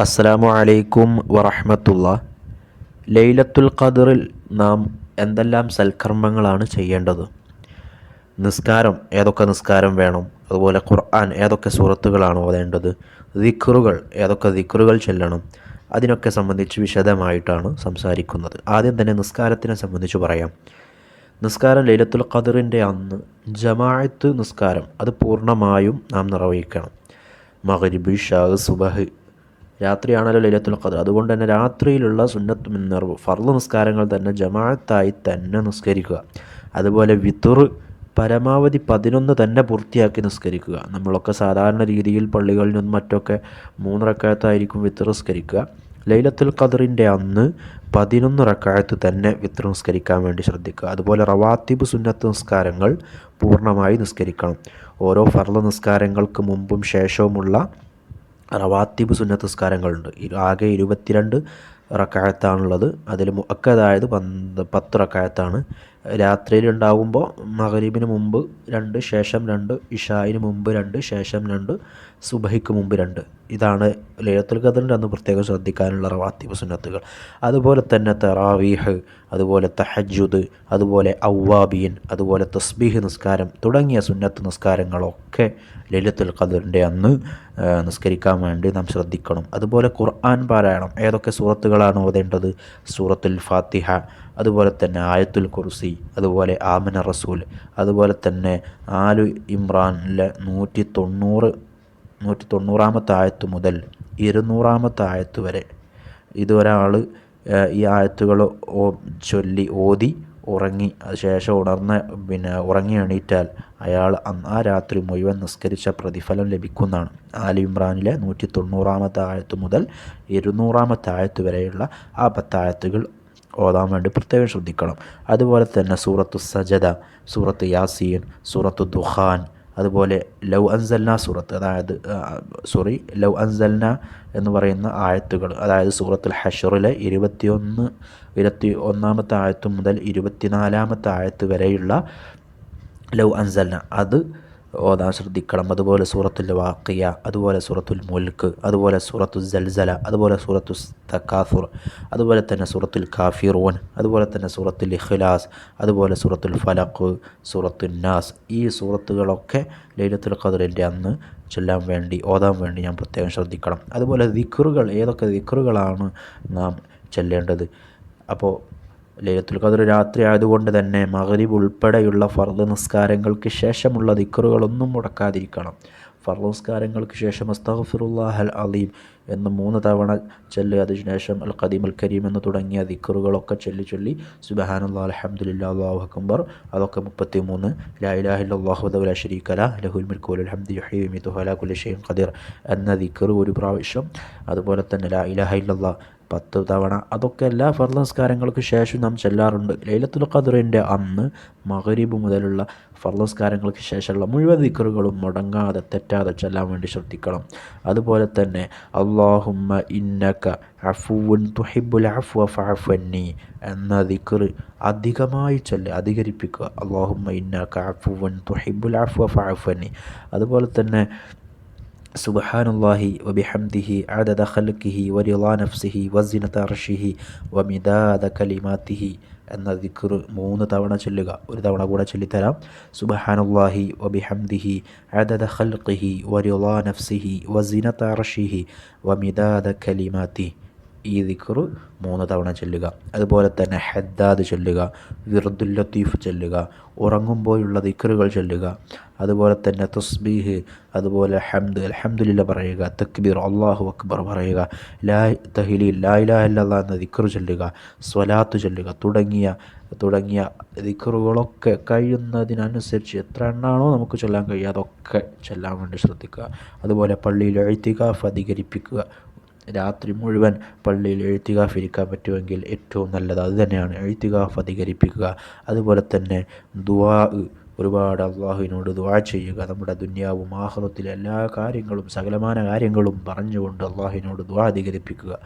അസ്സലാമു അലൈക്കും വറഹമത്തുള്ള. ലൈലത്തുൽ ഖദറിൽ നാം എന്തെല്ലാം സൽക്കർമ്മങ്ങളാണ് ചെയ്യേണ്ടത്? നിസ്കാരം ഏതൊക്കെ നിസ്കാരം വേണം? അതുപോലെ ഖുർആൻ ഏതൊക്കെ സൂറത്തുകളാണ് ഓതേണ്ടത് ദിക്റുകൾ ഏതൊക്കെ ദിക്റുകൾ ചെല്ലണം? അതിനൊക്കെ സംബന്ധിച്ച് വിശദമായിട്ടാണ് സംസാരിക്കുന്നത്. ആദ്യം തന്നെ നിസ്കാരത്തിനെ സംബന്ധിച്ച് പറയാം. നിസ്കാരം ലൈലത്തുൽ ഖദറിന്റെ അന്ന് ജമാഅത്ത് നിസ്കാരം. അത് പൂർണമായും നാം നിർവഹിക്കണം. മഗ്രിബ് ഷാഹ് സുബഹ് രാത്രിയാണല്ലോ ലൈലത്തുൽ ഖദർ. അതുകൊണ്ട് തന്നെ രാത്രിയിലുള്ള സുന്നത്ത് മിന്നർവ് ഫർദ് നിസ്കാരങ്ങൾ തന്നെ ജമാഅത്തായി തന്നെ നിസ്കരിക്കുക. അതുപോലെ വിത്തുർ പരമാവധി പതിനൊന്ന് തന്നെ പൂർത്തിയാക്കി നിസ്കരിക്കുക. നമ്മളൊക്കെ സാധാരണ രീതിയിൽ പള്ളികളിൽ നിന്നും മറ്റൊക്കെ മൂന്ന് റക്കായത്തായിരിക്കും വിത്തുർ നിസ്കരിക്കുക. ലൈലത്തുൽ ഖദറിന്റെ അന്ന് പതിനൊന്ന് റക്കായത്ത് തന്നെ വിത്തർ നിസ്കരിക്കാൻ വേണ്ടി ശ്രദ്ധിക്കുക. അതുപോലെ റവാത്തിബ് സുന്നത്ത് നിസ്കാരങ്ങൾ പൂർണമായി നിസ്കരിക്കണം. ഓരോ ഫർള നിസ്കാരങ്ങൾക്ക് മുമ്പും ശേഷവുമുള്ള റവാത്തിബ് സുന്നത്ത് നിസ്കാരങ്ങളുണ്ട് ആകെ ഇരുപത്തിരണ്ട് റക്കായത്താണുള്ളത്. അതിൽ മുക്കതായത് പന്ത് പത്ത് റക്കായത്താണ്. രാത്രിയിൽ ഉണ്ടാകുമ്പോൾ മകരീബിന് മുമ്പ് രണ്ട് ശേഷം രണ്ട് ഇഷായിന് മുമ്പ് രണ്ട് ശേഷം രണ്ട് സുബഹിക്ക് മുമ്പ് രണ്ട്. ഇതാണ് ലൈലത്തുൽ ഖദറിന്റെ അന്ന് പ്രത്യേകം ശ്രദ്ധിക്കാനുള്ള റവാത്തിബ് സുന്നത്തുകൾ. അതുപോലെ തന്നെ തറാവീഹ് അതുപോലെ തഹജുദ് അതുപോലെ ഔവാബീൻ അതുപോലെ തസ്ബീഹ് നിസ്കാരം തുടങ്ങിയ സുന്നത്ത് നിസ്കാരങ്ങളൊക്കെ ലൈലത്തുൽ ഖദറിന്റെ അന്ന് നിസ്കരിക്കാൻ വേണ്ടി നാം ശ്രദ്ധിക്കണം. അതുപോലെ ഖുർആൻ പാരായണം. ഏതൊക്കെ സൂറത്തുകളാണ് ഓതേണ്ടത്. സൂറത്തുൽ ഫാത്തിഹ അതുപോലെ തന്നെ ആയത്തുൽ കുർസി അതുപോലെ ആമന റസൂൽ അതുപോലെ തന്നെ ആലു ഇമ്രാനിലെ നൂറ്റി തൊണ്ണൂറ് നൂറ്റി തൊണ്ണൂറാമത്തെ ആയത്ത് മുതൽ ഇരുന്നൂറാമത്തെ ആയത്ത് വരെ. ഇതൊരാൾ ഈ ആയത്തുകൾ ചൊല്ലി ഓതി ഉറങ്ങി. ശേഷം ഉണർന്ന് പിന്നെ ഉറങ്ങി എണീറ്റാൽ അയാൾ ആ രാത്രി മുഴുവൻ നിസ്കരിച്ച പ്രതിഫലം ലഭിക്കുന്നതാണ്. ആലി ഇമ്രാനിലെ നൂറ്റി തൊണ്ണൂറാമത്തെ ആഴത്ത് മുതൽ ഇരുന്നൂറാമത്തെ ആഴത്ത് വരെയുള്ള ആ പത്തായത്തുകൾ ഓതാൻ വേണ്ടി പ്രത്യേകം ശ്രദ്ധിക്കണം. അതുപോലെ തന്നെ സൂറത്തു സജദ സൂറത്ത് യാസീൻ സൂറത്തു ദുഹാൻ അതുപോലെ ലൗ അൻസൽന സൂറത്ത് അതായത് സോറി ലൗ അൻസൽന എന്ന് പറയുന്ന ആയത്തുകൾ അതായത് സൂറത്തുൽ ഹഷറിലെ ഇരുപത്തിയൊന്ന് ഇരുപത്തി ഒന്നാമത്തെ ആയത്ത് മുതൽ ഇരുപത്തിനാലാമത്തെ ആയത്ത് വരെയുള്ള ലൗ അൻസൽന. അത് ഓതാൻ ശ്രദ്ധിക്കണം. അതുപോലെ സൂറത്തുൽ വാക്കിയ അതുപോലെ സൂറത്തുൽ മുൽക്ക് അതുപോലെ സൂറത്തു ജൽസല അതുപോലെ സൂറത്തു തക്കാസുർ അതുപോലെ തന്നെ സൂറത്തുൽ കാഫിറൂൻ അതുപോലെ തന്നെ സൂറത്തുൽ ഇഖ്ലാസ് അതുപോലെ സൂറത്തുൽ ഫലഖ് സൂറത്തുൽ നാസ്. ഈ സൂറത്തുകളൊക്കെ ലൈലത്തുൽ ഖദറിന്റെ അന്ന് ചൊല്ലാൻ വേണ്ടി ഓതാൻ വേണ്ടി ഞാൻ പ്രത്യേകം ശ്രദ്ധിക്കണം. അതുപോലെ ദിക്റുകൾ ഏതൊക്കെ ദിക്റുകളാണ് നാം ചെല്ലേണ്ടത്? അപ്പോൾ ലൈലത്തുൽ ഖദർ രാത്രി ആയതുകൊണ്ട് തന്നെ മഗ്രിബ് ഉൾപ്പെടെയുള്ള ഫർദ് നിസ്കാരങ്ങൾക്ക് ശേഷമുള്ള ദിക്കറുകളൊന്നും മുടക്കാതിരിക്കണം. ഫർദ് നിസ്കാരങ്ങൾക്ക് ശേഷം അസ്തഗ്ഫിറുല്ലാഹൽ അലീം എന്ന് മൂന്ന് തവണ ചൊല്ലി അതിനുശേഷം അൽ ഖദീം അൽ കരീം എന്ന് തുടങ്ങിയ ദിക്കറുകളൊക്കെ ചൊല്ലി ചൊല്ലി സുബഹാനുള്ള അൽഹംദുലില്ലാഹി അള്ളാഹു അക്ബർ. അതൊക്കെ മുപ്പത്തി മൂന്ന് ലായിലാഹില്ലാഹുദ ഷരീഖല ലഹുൽ മിർക്കുൽ അലഹമ്മദ് യുഹീമിത്തു കുല്ലി ഷെയ്ൻ ഖദീർ എന്ന ദിക്കർ ഒരു പ്രാവശ്യം. അതുപോലെ തന്നെ ലാ ഇലാഹ ഇല്ലല്ലാ പത്ത് തവണ. അതൊക്കെ എല്ലാ ഫർദ് ശേഷം നാം ചെല്ലാറുണ്ട്. ലൈലത്തുൽ ഖദറിന്റെ അന്ന് മഹരീബ് മുതലുള്ള ഫർദ് ശേഷമുള്ള മുഴുവൻ ദിക്കറുകളും മുടങ്ങാതെ തെറ്റാതെ ചെല്ലാൻ വേണ്ടി ശ്രദ്ധിക്കണം. അതുപോലെ തന്നെ അള്ളാഹുമ്മ ഇന്നക്ക അഫുവൻ തുഹിബുൽ അഫ്വ ഫഅഫന്നി എന്ന ദിക്കർ അധികമായി ചൊല്ല് അധികരിപ്പിക്കുക. അള്ളാഹുമ്മ ഇന്നക്ക അഫുവൻ തുഹിബുൽ അഫ്വ ഫഅഫന്നി അതുപോലെ തന്നെ സുബഹാനുല്ലാഹി വബിഹംദിഹി അദദ ഖൽക്കിഹി വരിളാ നഫ്സിഹി വസിനത അർഷിഹി വമിദാദ കലിമാത്തിഹി എന്ന ദിക്ർ മൂന്ന് തവണ ചൊല്ലുക ഒരു തവണ കൂടെ ചൊല്ലിത്തരാം സുബഹാനുല്ലാഹി വബിഹംദിഹി അദദ ഖൽക്കിഹി വരിളാ നഫ്സിഹി വസിനത അർഷിഹി വമിദാദ കലിമാത്തി ഈ ദിക്കറു മൂന്ന് തവണ ചൊല്ലുക. അതുപോലെ തന്നെ ഹദ്ദാദ് ചൊല്ലുക വിർദുൽ ലത്തീഫ് ചൊല്ലുക ഉറങ്ങുമ്പോഴുള്ള ദിക്റുകൾ ചൊല്ലുക. അതുപോലെ തന്നെ തസ്ബീഹ് അതുപോലെ ഹംദ് അൽഹംദുലില്ല പറയുക തക്ബീർ അള്ളാഹു അക്ബർ പറയുക ലാ തഹിലി ലാ ഇല്ലല്ലാഹ് എന്ന ദിക്കറു ചൊല്ലുക സ്വലാത്ത് ചൊല്ലുക തുടങ്ങിയ തുടങ്ങിയ ദിക്റുകളൊക്കെ കഴിയുന്നതിനനുസരിച്ച് എത്ര എണ്ണാണോ നമുക്ക് ചൊല്ലാൻ കഴിയുക അതൊക്കെ ചൊല്ലാൻ വേണ്ടി ശ്രദ്ധിക്കുക. അതുപോലെ പള്ളിയിൽ എഴുത്തിക്കാഫ് അധികരിപ്പിക്കുക രാത്രി മുഴുവൻ പള്ളിയിൽ എഴുത്തികാഫ് ഇരിക്കാൻ പറ്റുമെങ്കിൽ ഏറ്റവും നല്ലത് അത് തന്നെയാണ്. എഴുത്തികാഫ് അധികരിപ്പിക്കുക. അതുപോലെ തന്നെ ദുവാ ഒരുപാട് അള്ളാഹുവിനോട് ദുആ ചെയ്യുക. നമ്മുടെ ദുന്യാവും ആഹ്റത്തിലെ എല്ലാ കാര്യങ്ങളും സകലമാന കാര്യങ്ങളും പറഞ്ഞുകൊണ്ട് അള്ളാഹുവിനോട് ദുവാ അധികരിപ്പിക്കുക.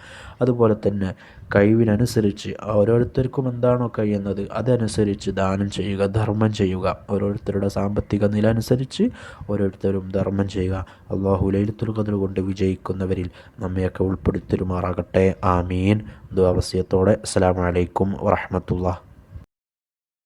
അതുപോലെ തന്നെ കഴിവിനനുസരിച്ച് ഓരോരുത്തർക്കും എന്താണോ കഴിയുന്നത് അതനുസരിച്ച് ദാനം ചെയ്യുക ധർമ്മം ചെയ്യുക. ഓരോരുത്തരുടെ സാമ്പത്തിക നില അനുസരിച്ച് ഓരോരുത്തരും ധർമ്മം ചെയ്യുക. അള്ളാഹു ലൈലത്തുൽ കൊണ്ട് വിജയിക്കുന്നവരിൽ നമ്മയൊക്കെ ഉൾപ്പെടുത്തിരുമാറാകട്ടെ. ആമീൻ. ദുവാവസ്യത്തോടെ അസ്സാം വലൈക്കും വറഹ്മത്തുള്ളാഹി